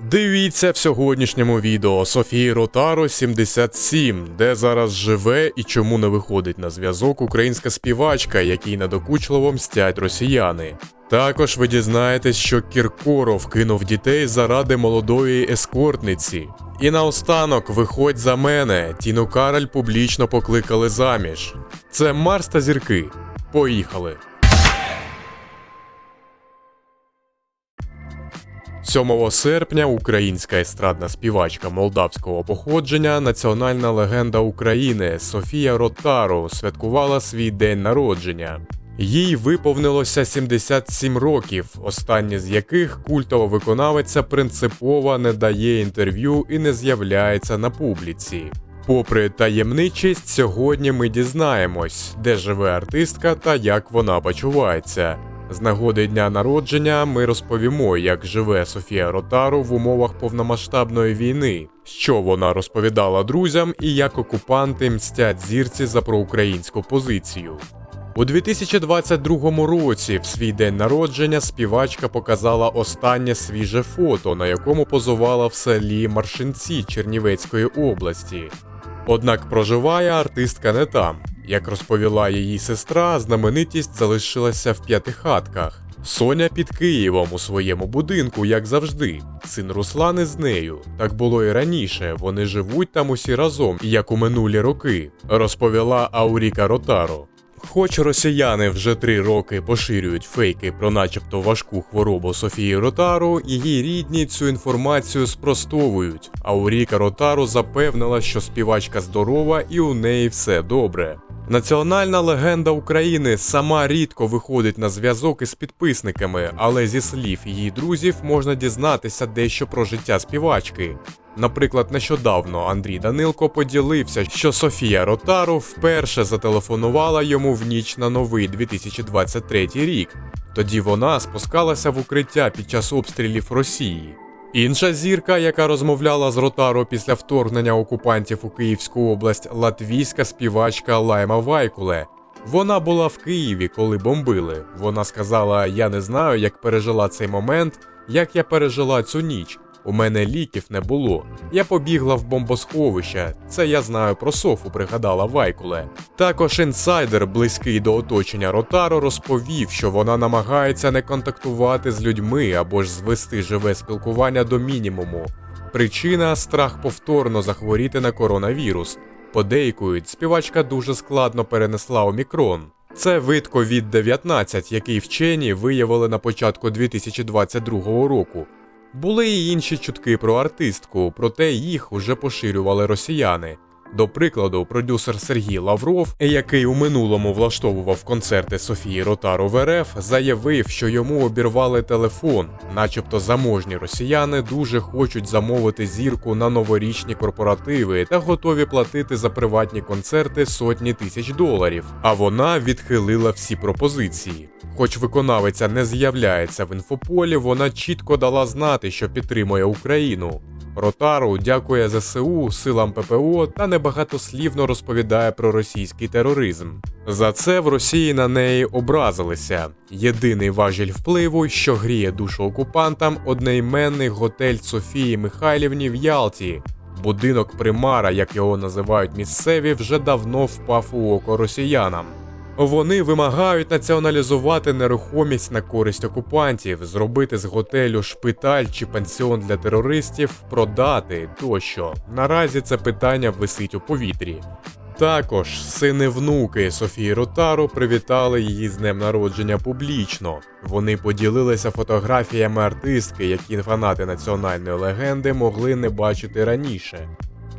Дивіться в сьогоднішньому відео Софії Ротаро 77, де зараз живе і чому не виходить на зв'язок українська співачка, якій надокучливо мстять росіяни. Також ви дізнаєтесь, що Кіркоров кинув дітей заради молодої ескортниці. І наостанок, виходь за мене, Тіну Кароль публічно покликали заміж. Це Марс та зірки. Поїхали! 7 серпня українська естрадна співачка молдавського походження, національна легенда України Софія Ротару святкувала свій день народження. Їй виповнилося 77 років, останнє з яких культова виконавиця принципово не дає інтерв'ю і не з'являється на публіці. Попри таємничість, сьогодні ми дізнаємось, де живе артистка та як вона почувається. З нагоди дня народження ми розповімо, як живе Софія Ротару в умовах повномасштабної війни, що вона розповідала друзям і як окупанти мстять зірці за проукраїнську позицію. У 2022 році, в свій день народження, співачка показала останнє свіже фото, на якому позувала в селі Маршинці Чернівецької області. Однак проживає артистка не там. Як розповіла її сестра, знаменитість залишилася в п'ятихатках. Соня під Києвом у своєму будинку, як завжди. Син Руслан із нею. Так було і раніше. Вони живуть там усі разом, як у минулі роки, розповіла Ауріка Ротаро. Хоч росіяни вже три роки поширюють фейки про начебто важку хворобу Софії Ротару, її рідні цю інформацію спростовують. Ауріка Ротару запевнила, що співачка здорова і у неї все добре. Національна легенда України сама рідко виходить на зв'язок із підписниками, але зі слів її друзів можна дізнатися дещо про життя співачки. Наприклад, нещодавно Андрій Данилко поділився, що Софія Ротару вперше зателефонувала йому в ніч на новий 2023 рік. Тоді вона спускалася в укриття під час обстрілів Росії. Інша зірка, яка розмовляла з Ротаро після вторгнення окупантів у Київську область, латвійська співачка Лайма Вайкуле. Вона була в Києві, коли бомбили. Вона сказала: Я не знаю, як пережила цей момент, як я пережила цю ніч. У мене ліків не було. Я побігла в бомбосховище. Це я знаю про Софу, пригадала Вайкуле. Також інсайдер, близький до оточення Ротаро, розповів, що вона намагається не контактувати з людьми або ж звести живе спілкування до мінімуму. Причина страх повторно захворіти на коронавірус. Подейкують, співачка дуже складно перенесла омікрон. Це вид COVID-19, який вчені виявили на початку 2022 року. Були й інші чутки про артистку, проте їх уже поширювали росіяни. До прикладу, продюсер Сергій Лавров, який у минулому влаштовував концерти Софії Ротару в РФ, заявив, що йому обірвали телефон, начебто заможні росіяни дуже хочуть замовити зірку на новорічні корпоративи та готові платити за приватні концерти сотні тисяч доларів. А вона відхилила всі пропозиції. Хоч виконавиця не з'являється в інфополі, вона чітко дала знати, що підтримує Україну. Ротару дякує ЗСУ, силам ППО та небагатослівно розповідає про російський тероризм. За це в Росії на неї образилися. Єдиний важіль впливу, що гріє душу окупантам, одноіменний готель Софії Михайлівні в Ялті. Будинок примара, як його називають місцеві, вже давно впав у око росіянам. Вони вимагають націоналізувати нерухомість на користь окупантів, зробити з готелю шпиталь чи пансіон для терористів, продати тощо. Наразі це питання висить у повітрі. Також сини внуки Софії Ротару привітали її з днем народження публічно. Вони поділилися фотографіями артистки, які фанати національної легенди могли не бачити раніше.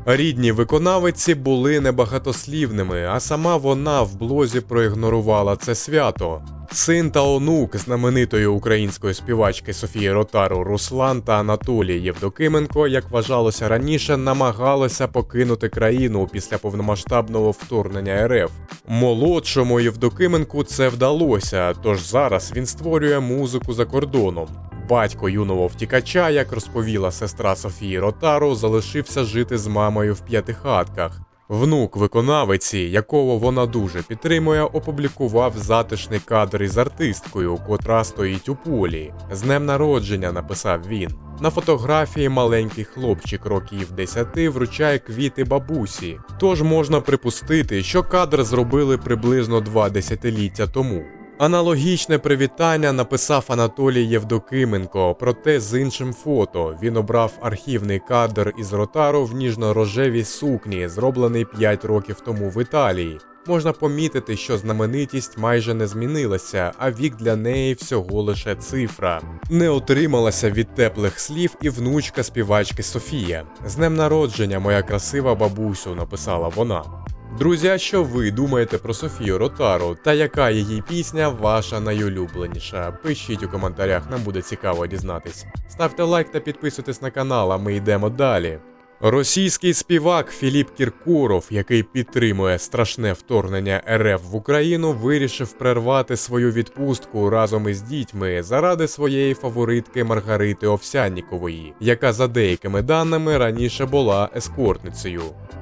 Рідні виконавиці були небагатослівними, а сама вона в блозі проігнорувала це свято. Син та онук знаменитої української співачки Софії Ротару Руслан та Анатолій Євдокименко, як вважалося раніше, намагалися покинути країну після повномасштабного вторгнення РФ. Молодшому Євдокименку це вдалося, тож зараз він створює музику за кордоном. Батько юного втікача, як розповіла сестра Софії Ротару, залишився жити з мамою в п'ятихатках. Внук виконавиці, якого вона дуже підтримує, опублікував затишний кадр із артисткою, котра стоїть у полі. З днем народження написав він. На фотографії маленький хлопчик років 10 вручає квіти бабусі. Тож можна припустити, що кадр зробили приблизно два десятиліття тому. Аналогічне привітання написав Анатолій Євдокименко, проте з іншим фото. Він обрав архівний кадр із ротару в ніжно-рожевій сукні, зроблений 5 років тому в Італії. Можна помітити, що знаменитість майже не змінилася, а вік для неї всього лише цифра. Не отрималася від теплих слів і внучка співачки Софія. З днем народження, моя красива бабусю, написала вона. Друзі, а що ви думаєте про Софію Ротару та яка її пісня ваша найулюбленіша? Пишіть у коментарях, нам буде цікаво дізнатись. Ставте лайк та підписуйтесь на канал, а ми йдемо далі. Російський співак Філіп Кіркуров, який підтримує страшне вторгнення РФ в Україну, вирішив прервати свою відпустку разом із дітьми заради своєї фаворитки Маргарити Овсяннікової, яка за деякими даними раніше була ескортницею.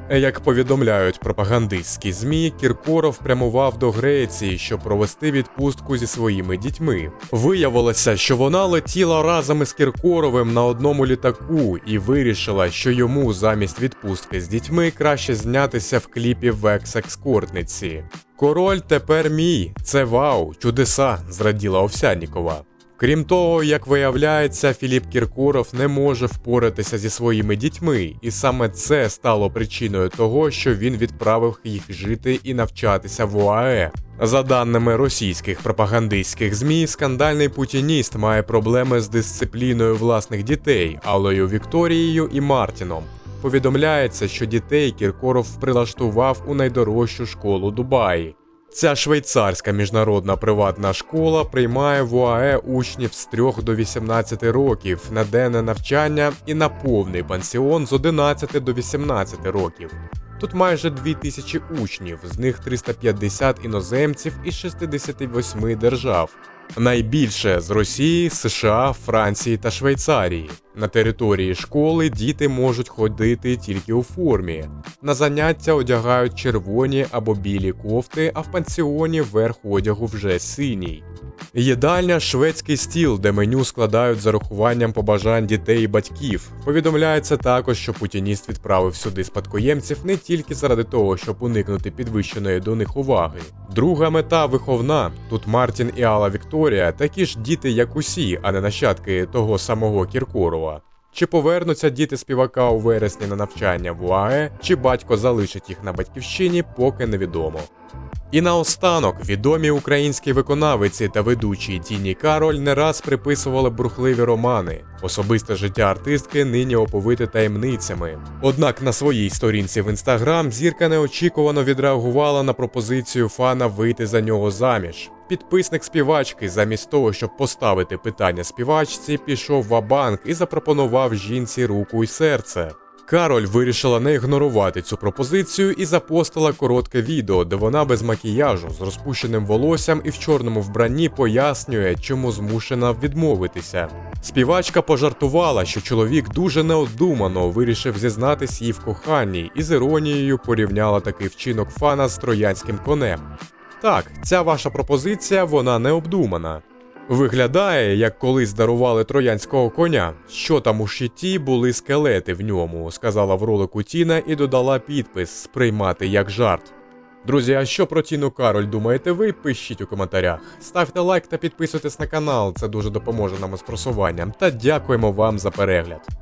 Як повідомляють пропагандистські змі, Кіркоров прямував до Греції, щоб провести відпустку зі своїми дітьми. Виявилося, що вона летіла разом із Кіркоровим на одному літаку і вирішила, що йому замість відпустки з дітьми краще знятися в кліпі в екс-екскортниці. Король тепер мій. Це вау, чудеса, зраділа Овсяннікова. Крім того, як виявляється, Філіп Кіркоров не може впоратися зі своїми дітьми, і саме це стало причиною того, що він відправив їх жити і навчатися в ОАЕ. За даними російських пропагандистських змі, скандальний путініст має проблеми з дисципліною власних дітей Аллою Вікторією і Мартіном. Повідомляється, що дітей Кіркоров прилаштував у найдорожчу школу Дубаї. Ця швейцарська міжнародна приватна школа приймає в УАЕ учнів з 3 до 18 років на денне навчання і на повний пансіон з 11 до 18 років. Тут майже 2000 учнів, з них 350 іноземців із 68 держав. Найбільше з Росії, США, Франції та Швейцарії. На території школи діти можуть ходити тільки у формі. На заняття одягають червоні або білі кофти, а в пансіоні верх одягу вже синій. Їдальня шведський стіл, де меню складають за рахуванням побажань дітей і батьків. Повідомляється також, що путініст відправив сюди спадкоємців не тільки заради того, щоб уникнути підвищеної до них уваги. Друга мета виховна. Тут Мартін і Алла Вікторія такі ж діти, як усі, а не нащадки того самого Кіркорова. Чи повернуться діти співака у вересні на навчання в УАЕ, чи батько залишить їх на батьківщині, поки невідомо. І наостанок відомі українські виконавиці та ведучі Тіні Кароль не раз приписували бурхливі романи. Особисте життя артистки нині оповите таємницями. Однак на своїй сторінці в інстаграм зірка неочікувано відреагувала на пропозицію фана вийти за нього заміж. Підписник співачки, замість того, щоб поставити питання співачці, пішов в банк і запропонував жінці руку і серце. Кароль вирішила не ігнорувати цю пропозицію і запостила коротке відео, де вона без макіяжу з розпущеним волоссям і в чорному вбранні пояснює, чому змушена відмовитися. Співачка пожартувала, що чоловік дуже неодумано вирішив зізнатись їй в коханні і з іронією порівняла такий вчинок фана з троянським конем. Так, ця ваша пропозиція вона не обдумана. Виглядає, як колись дарували троянського коня. Що там у щиті були скелети в ньому, сказала в ролику Тіна і додала підпис сприймати як жарт. Друзі, а що про Тіну Кароль думаєте ви? Пишіть у коментарях. Ставте лайк та підписуйтесь на канал, це дуже допоможе нам із просуванням. Та дякуємо вам за перегляд.